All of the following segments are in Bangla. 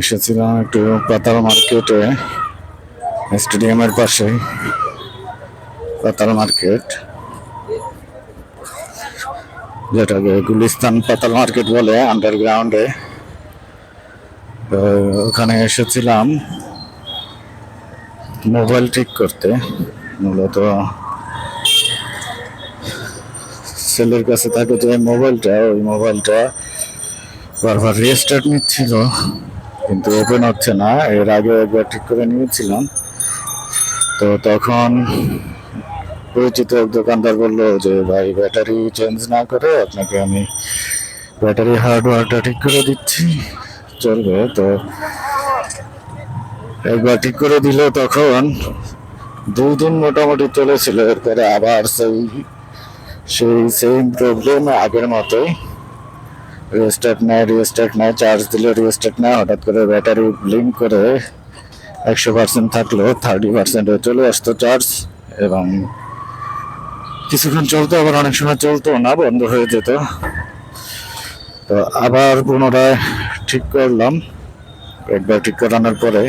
এসেছিলাম একটু পাতাল মার্কেটে, স্টেডিয়ামের পাশে, পাতাল মার্কেট। যেটাকে গুলিস্তান পাতাল মার্কেট বলে আন্ডারগ্রাউন্ডে ওখানে এসেছিলাম মোবাইল ঠিক করতে, মূলত ছেলের কাছে থাকে যে মোবাইলটা, ওই মোবাইলটা বারবার রেস্টার্ট নিচ্ছিল, কিন্তু ওপেন হচ্ছে না। এর আগে একবার ঠিক করে নিয়েছিলাম। তো তখন পরিচিত এক দোকানদার বলল যে, ভাই ব্যাটারি চেঞ্জ না করে আপনাকে আমি ব্যাটারি হার্ডওয়্যারটা ঠিক করে দিচ্ছি। চলবে। তো একবার ঠিক করে দিল তখন। দুই দিন মোটামুটি চলেছিল, এরপরে আবার সেই সেই সেম প্রবলেম আগের মতোই রেস্টার্ট নেয় রেস্টার্ট নেয় চার্জ দিলে রেস্টার্ট নেয়, হঠাৎ করে ব্যাটারি ব্লিঙ্ক করে একশো পার্সেন্ট থাকল থার্টি পার্সেন্টে চলে আসতো চার্জ এবং কিছুক্ষণ চলতো, আবার অনেক সময় চলতো না, বন্ধ হয়ে যেত। তো আবার পুনরায় ঠিক করলাম, একবার ঠিক করানোর পরে।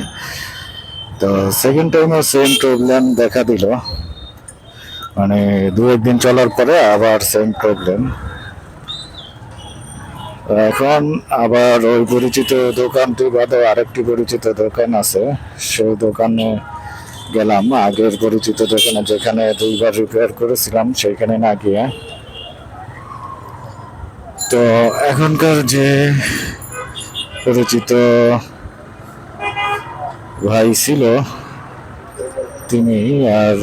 তো সেকেন্ড টাইমও সেম প্রবলেম দেখা দিল। মানে দু একদিন চলার পরে আবার সেম প্রবলেম এখন আবার ওই পরিচিত দোকানটি বাদে আরেকটি পরিচিত দোকান আছে। সেই দোকানে গেলাম, আগের পরিচিত দোকানে যেখানে দুইবার রিপেয়ার করেছিলাম সেইখানে না গিয়ে। তো এখনকার যে পরিচিত ভাই ছিল, তিনি আর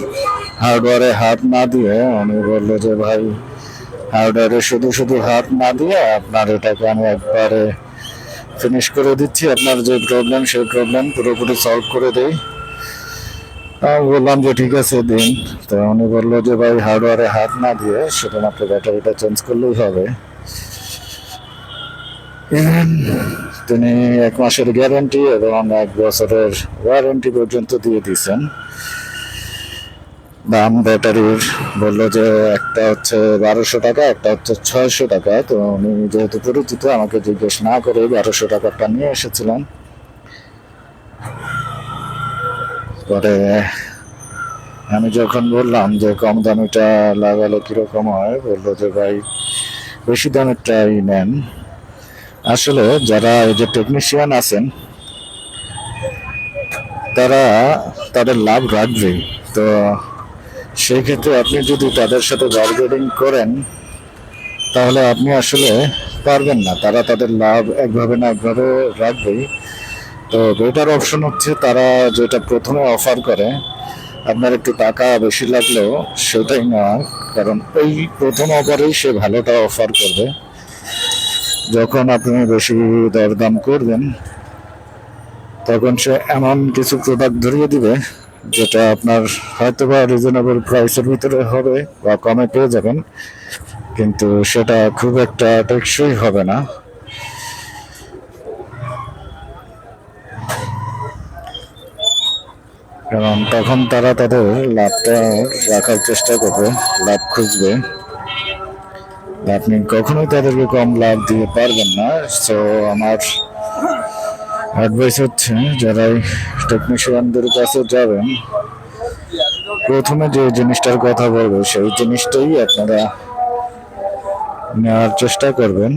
হার্ডওয়ারে হাত না দিয়ে উনি বলল যে, ভাই হার্ডওয়ারে শুধু শুধু হাত না দিয়ে আপনার এটাকে আমি একবারে ফিনিশ করে দিচ্ছি। আপনার যে প্রবলেম সেই প্রবলেম পুরোপুরি সলভ করে দেই। আমি বললাম যে, ঠিক আছে, দিন। তো উনি বলল যে, ভাই হার্ডওয়ারে হাত না দিয়ে শুধুমাত্র ব্যাটারিটা চেঞ্জ করলেই হবে। তিনি এক মাসের গ্যারান্টি এবং এক বছরের ওয়ারেন্টি পর্যন্ত দিয়ে দিয়েছেন। দাম ব্যাটারির বলল যে একটা হচ্ছে বারোশো টাকা, একটা হচ্ছে ছয়শো টাকা। তো উনি যেহেতু পরিচিত, আমাকে জিজ্ঞেস না করে বারোশো টাকাটা নিয়ে এসেছিলেন পরে আমি যখন বললাম যে কম দামিটা লাগালে কীরকম হয়, বলল যে ভাই, বেশি দামেরটাই নেন। আসলে যারা এই যে টেকনিশিয়ান আছেন, তারা তাদের লাভ রাখবেই। তো সেই ক্ষেত্রে আপনি যদি তাদের সাথে বার্গেনিং করেন, তাহলে আপনি আসলে পারবেন না। তারা তাদের লাভ একভাবে না একভাবে রাখবেই। তো বেটার অপশন হচ্ছে তারা যেটা প্রথমে অফার করে, আপনার একটু টাকা বেশি লাগলেও সেটাই নেওয়া। কারণ ওই প্রথম অফারেই সে ভালোটা অফার করবে। যখন আপনি বেশি দরদাম করবেন, তখন সে এমন কিছু প্রোডাক্ট ধরিয়ে দিবে যেটা আপনার হয়তো বা রিজনেবল প্রাইসের ভিতরে হবে বা কমে পেয়ে যাবেন, কিন্তু সেটা খুব একটা টেকসই হবে না। কারণ তখন তারা তাদের লাভটা রাখার চেষ্টা করবে, লাভ খুঁজবে। আপনি কখনোই তাদেরকে কম লাভ দিয়ে পারবেন না সো আমার অ্যাডভাইস হচ্ছে, যারা টেকনিশিয়ানদের কাছে যাবেন, প্রথমে যে জিনিসটার কথা বলব, সেই জিনিসটাই আপনারা নেওয়ার চেষ্টা করবেন।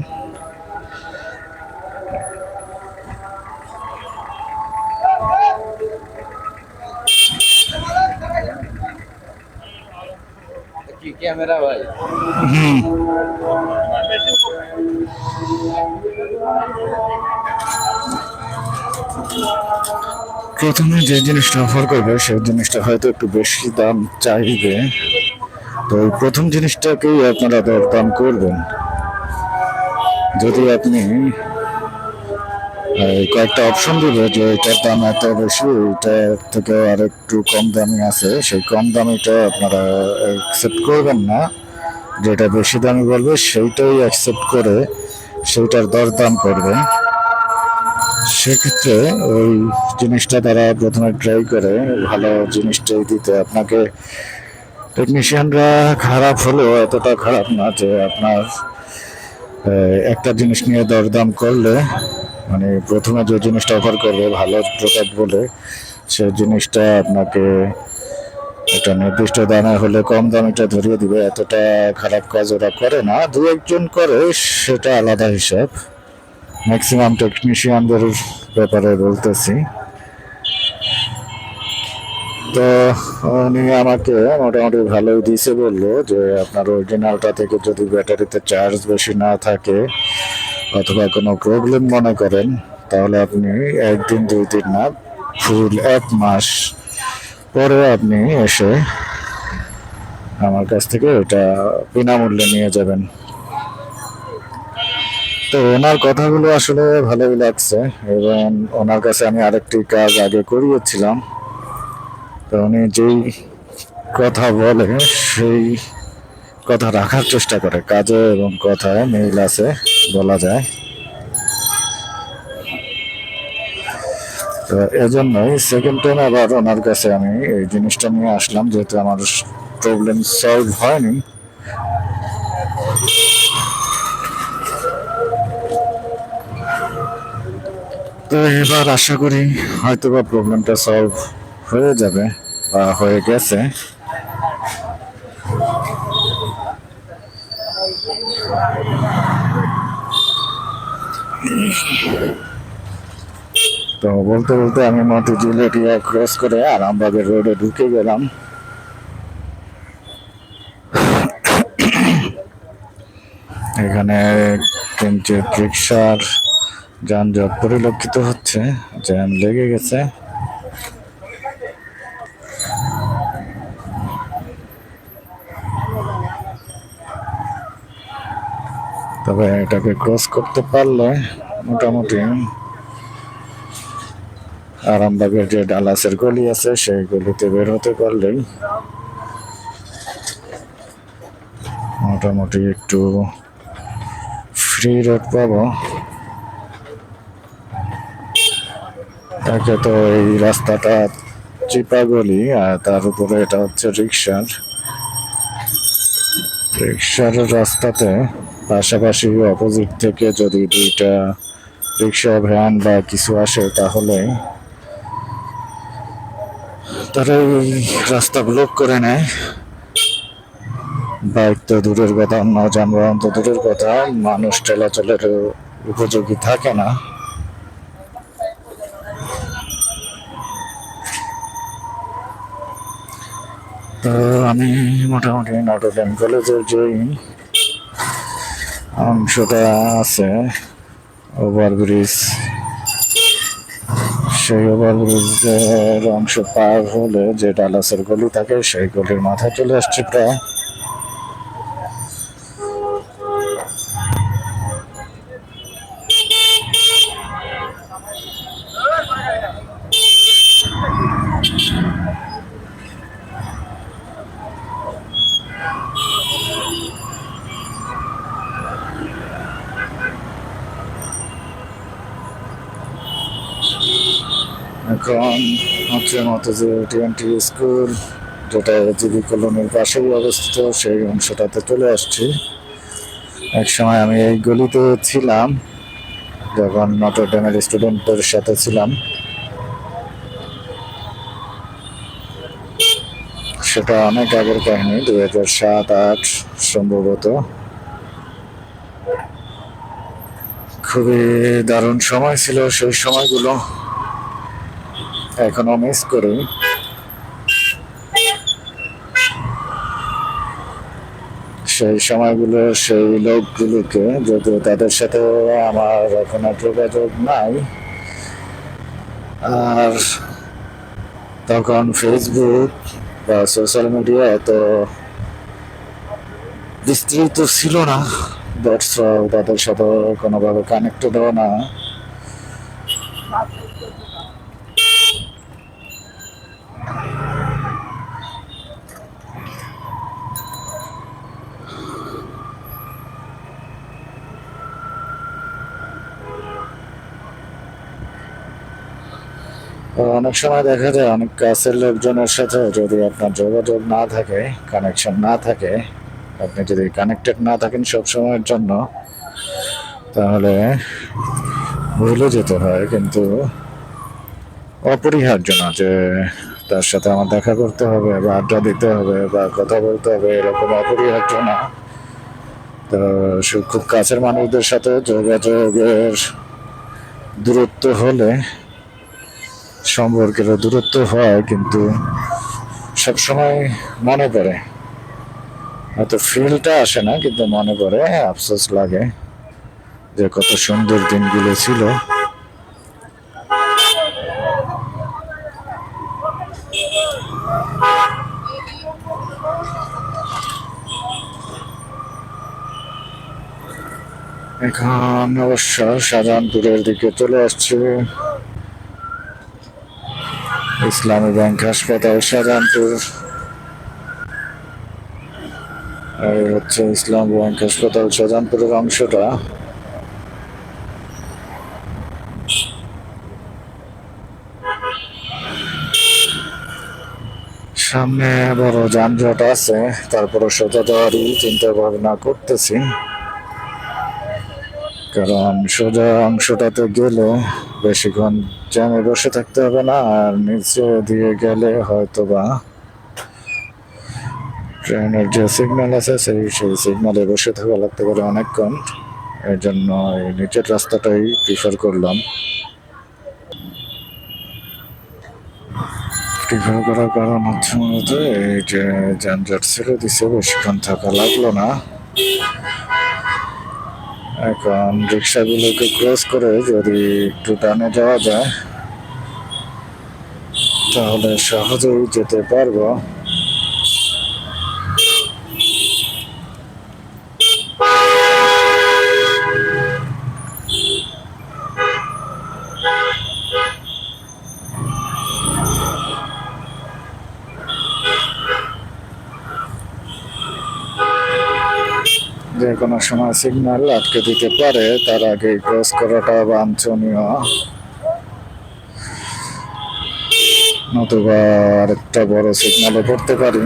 প্রথমে যে জিনিসটা অফার করবে, সেই জিনিসটা হয়তো একটু বেশি দাম চাইবে। তো ওই প্রথম জিনিসটাকেই আপনারা দরদাম করবেন। যদি আপনি কয়েকটা অপশন দিবে যে এটার দাম এত বেশি, এটা থেকে আর একটু কম দামি আছে, সেই কম দামিটা আপনারা অ্যাকসেপ্ট করবেন না। যেটা বেশি দামি বলবে, সেইটাই অ্যাকসেপ্ট করে সেইটার দরদাম করবেন সেক্ষেত্রে ওই জিনিসটা তারা প্রথমে ট্রাই করে, ভালো জিনিসটাই দিতে। আপনাকে টেকনিশিয়ানরা খারাপ হলেও এতটা খারাপ না যে আপনার একটা জিনিস নিয়ে দরদাম করলে মানে প্রথমে যে জিনিসটা অফার করবে, ভালো প্রোডাক্ট বলে সে জিনিসটা আপনাকে একটা নির্দিষ্ট দামে হলে কম দামিটা ধরিয়ে দিবে। এতটা খারাপ কাজ ওরা করে না, দু একজন করে, সেটা আলাদা হিসাব। ম্যাক্সিমাম টেকনিশিয়ানদের ব্যাপারে বলতেছি। তো, উনি আমাকে মোটামুটি ভালোই দিয়েছে বলল যে, আপনার অরিজিনালটা থেকে যদি ব্যাটারিতে চার্জ বেশি না থাকে অথবা কোনো প্রবলেম মনে করেন, তাহলে আপনি একদিন, দুই দিন না ফুল এক মাস পরে আপনি এসে আমার কাছ থেকে এটা বিনামূল্যে নিয়ে যাবেন। তো ওনার কথাগুলো আসলে ভালোই লাগছে এবং ওনার কাছে আমি আরেকটি কাজ আগে করিয়েছিলাম। তো উনি যেই কথা বলে সেই কথা রাখার চেষ্টা করে, কাজে এবং কথায় মিল আছে বলা যায়। তো এজন্যই সেকেন্ড টাইম আবার ওনার কাছে আমি এই জিনিসটা নিয়ে আসলাম, যেহেতু আমার প্রবলেম সলভ হয়নি। তো এবার আশা করি হয়তো বা প্রবলেমটা সলভ হয়ে যাবে বা হয়ে গেছে। তো বলতে বলতে আমি মতিঝিল এরিয়া ক্রস করে আরামবাগের রোডে ঢুকে গেলাম। এখানে কিঞ্চিত রিক্সার যানজট পরিলক্ষিত হচ্ছে, জ্যাম লেগে গেছে। তবে এটাকে ক্রস করতে পারলে মোটামুটি আরামবাগের যে ডালাসের গলি আছে, সেই গলিতে বের হতে পারলেই মোটামুটি একটু ফ্রি রোড পাবো। একে তো এই রাস্তাটা চিপা গলি আর তার উপরে এটা হচ্ছে রিক্সার রিক্সার রাস্তাতে পাশাপাশি অপোজিট থেকে যদি দুইটা রিক্সা ভ্যান বা কিছু আসে, তাহলে তারা রাস্তা ব্লক করে নেয়। বাইক তো দূরের কথা অন্য যানবাহন তো দূরের কথা, মানুষ চলাচলের উপযোগী থাকে না। তো আমি মোটামুটি নটরডেম কলেজের যেই অংশটা আছে ওভারব্রিজ সেই ওভারব্রিজের অংশ পার হলে যে ডালাসের গলি থাকে, সেই গলির মাথায় চলে আসছে প্রায় এখন হচ্ছে মতো যে টিএনটি স্কুল, যেটা জিবি কলোনির পাশেই অবস্থিত, সেই অংশটাতে চলে আসছি। এক সময় আমি এই গলিতে ছিলাম, যখন নটর ডেমের স্টুডেন্টদের সাথে ছিলাম। সেটা অনেক আগের কাহিনী, দুই হাজার সাত, আট সম্ভবত। খুবই দারুণ সময় ছিল সেই সময়গুলো। এখনও মিস করি। সেই সময়গুলো, সেই লোকগুলোকে, যদিও তাদের সাথে আমার এখনও যোগাযোগ নাই, আর তখন ফেসবুক বা সোশ্যাল মিডিয়া এত বিস্তৃত ছিল না দ্যাটস তাদের সাথে কোনোভাবে কানেক্টেডও না। অনেক সময় দেখা যায় অনেক কাছের লোকজনের সাথে যদি আপনার যোগাযোগ না থাকে কানেকশন না থাকে, আপনি যদি কানেক্টেড না থাকেন সব সময়ের জন্য, তাহলে ভুলে যেতে হয়। কিন্তু অপরিহার্য না যে তার সাথে আমার দেখা করতে হবে বা আড্ডা দিতে হবে বা কথা বলতে হবে, এরকম অপরিহার্য না। তো খুব কাছের মানুষদের সাথে যোগাযোগের দূরত্ব হলে সম্পর্কের দূরত্ব হয়, কিন্তু সবসময় মনে পড়ে। হয়তো ফিলটা আসে না, কিন্তু মনে পড়ে আফসোস লাগে যে কত সুন্দর দিনগুলো ছিল। এখন অবশ্য শাহজাহানপুরের দিকে চলে আসছে। ইসলামী ব্যাংক হাসপাতাল শাহজাহানপুর এই হচ্ছে ইসলাম ব্যাংক হাসপাতাল শাহজাহানপুরের অংশটা। সামনে বড় যানজট আছে তারপরে সোজা যাওয়ারই চিন্তা ভাবনা করতেছি। কারণ সোজা অংশটাতে গেলে বেশিক্ষণ জ্যামে বসে থাকতে হবে না, আর নিচে দিয়ে গেলে হয়তো বা ট্রেনের যে সিগন্যাল আছে, সেই সেই সিগন্যালে বসে থাকা লাগতে পারে অনেকক্ষণ। এর জন্য এই নিচের রাস্তাটাই প্রিফার করলাম। প্রিফার করার কারণ হচ্ছে মূলত এই যে যানজট ছেড়ে দিছে, বেশিক্ষণ থাকা লাগল না। এখন রিক্সাগুলোকে ক্রস করে যদি একটু টানে যাওয়া যায় তাহলে সহজেই যেতে পারব। যে কোনো সময় সিগন্যাল আটকে দিতে পারে, তার আগে ক্রস করাটা বাঞ্ছনীয় নতুবা আরেকটা বড় সিগন্যালে পড়তে পারি।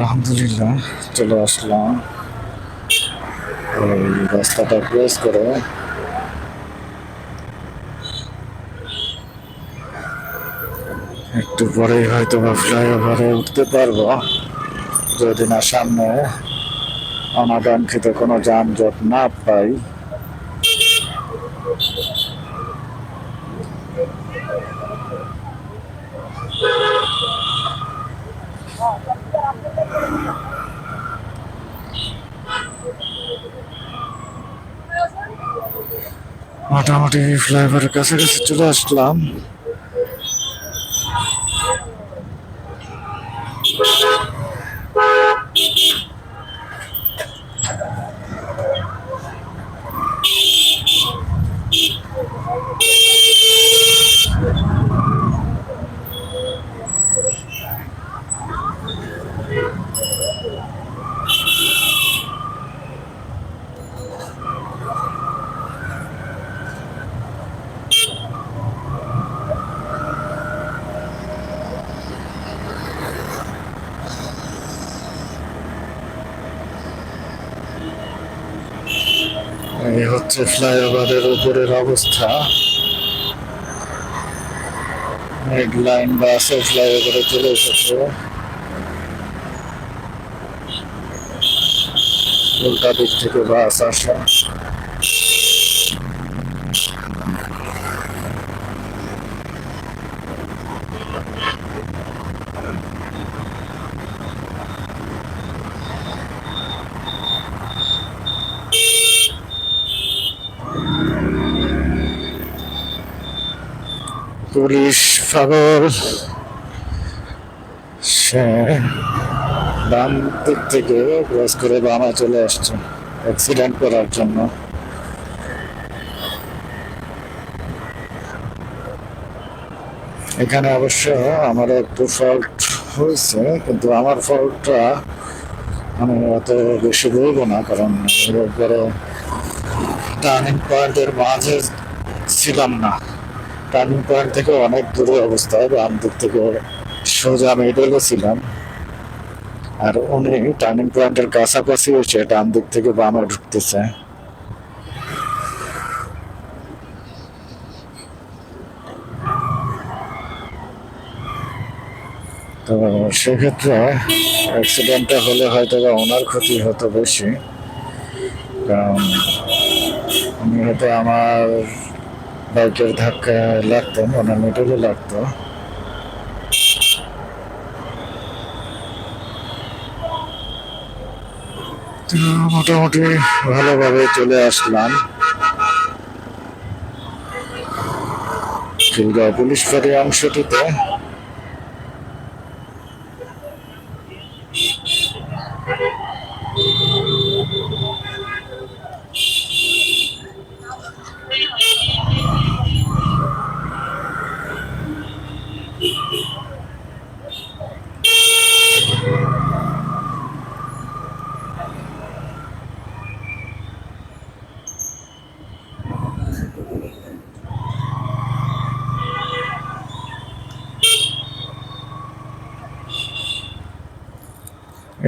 আলহামদুলিল্লাহ, চলে আসলাম। রাস্তাটা ক্রস করে। একটু পরেই হয়তো বা ফ্লাইওভারে উঠতে পারব। যদি না সামনে অনাকাঙ্ক্ষিত কোনো যানজট না পাই। মোটামুটি ফ্লাইওভারের কাছাকাছি চলে আসলাম। এই হচ্ছে ফ্লাইওভারের উপরের অবস্থা। রেড লাইন বাসে ফ্লাইওভারে চলে এসেছে। উল্টা দিক থেকে বাস আসা। পুলিশ পাগল সে ডান দিক থেকে ক্রস করে বামে চলে আসছে অ্যাক্সিডেন্ট করার জন্য। এখানে অবশ্য আমার একটু ফল্ট হয়েছে, কিন্তু আমার ফল্টটা আমি অত বেশি বলব না, কারণ টার্নিং পয়েন্টের মাঝে ছিলাম না। টার্নিং পয়েন্ট থেকে অনেক দূরে অবস্থায় বাম দিক থেকে সোজা মিডলে ছিলাম। আর উনি টার্নিং পয়েন্টের কাছাকাছি এসে ডান দিক থেকে বামে ঢুকতেছে। তো সেক্ষেত্রে অ্যাক্সিডেন্টটা হলে হয়তো বা ওনার ক্ষতি হতো বেশি। কারণ উনি হয়তো আমার বাইকের ধাক্কা লাগতো মনে মিডলে লাগতো। মোটামুটি ভালোভাবে চলে আসলাম। পুলিশ ফাঁড়ি অংশটিতে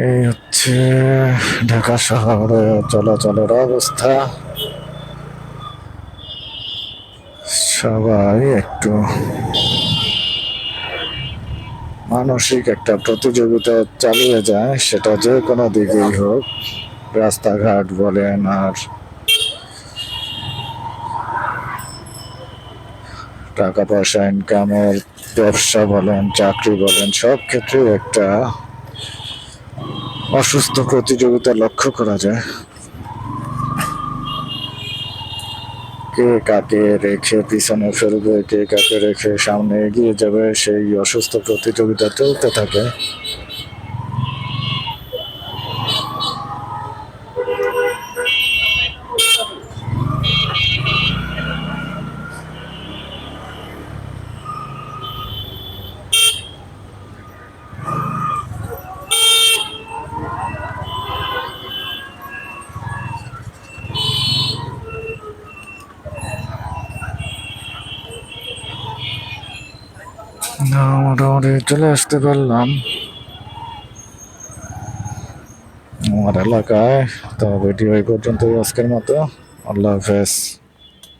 এই হচ্ছে ঢাকা শহরে চলাচলের অবস্থা। সবাই একটু মানসিক একটা প্রতিযোগিতা চালিয়ে যায়, সেটা যে কোনো দিকেই হোক, রাস্তাঘাট বলেন আর টাকা পয়সা ইনকামের ব্যবসা বলেন, চাকরি বলেন, সব ক্ষেত্রে একটা অসুস্থ প্রতিযোগিতা লক্ষ্য করা যায়। কে কাকে রেখে পিছনে ফেলবে, কে কাকে রেখে সামনে এগিয়ে যাবে, সেই অসুস্থ প্রতিযোগিতা চলতে থাকে না মোটামুটি চলে আসতে পারলাম। আমার এলাকায় তো ভিডিও এই পর্যন্তই আজকের মতো। আল্লাহ হাফেজ।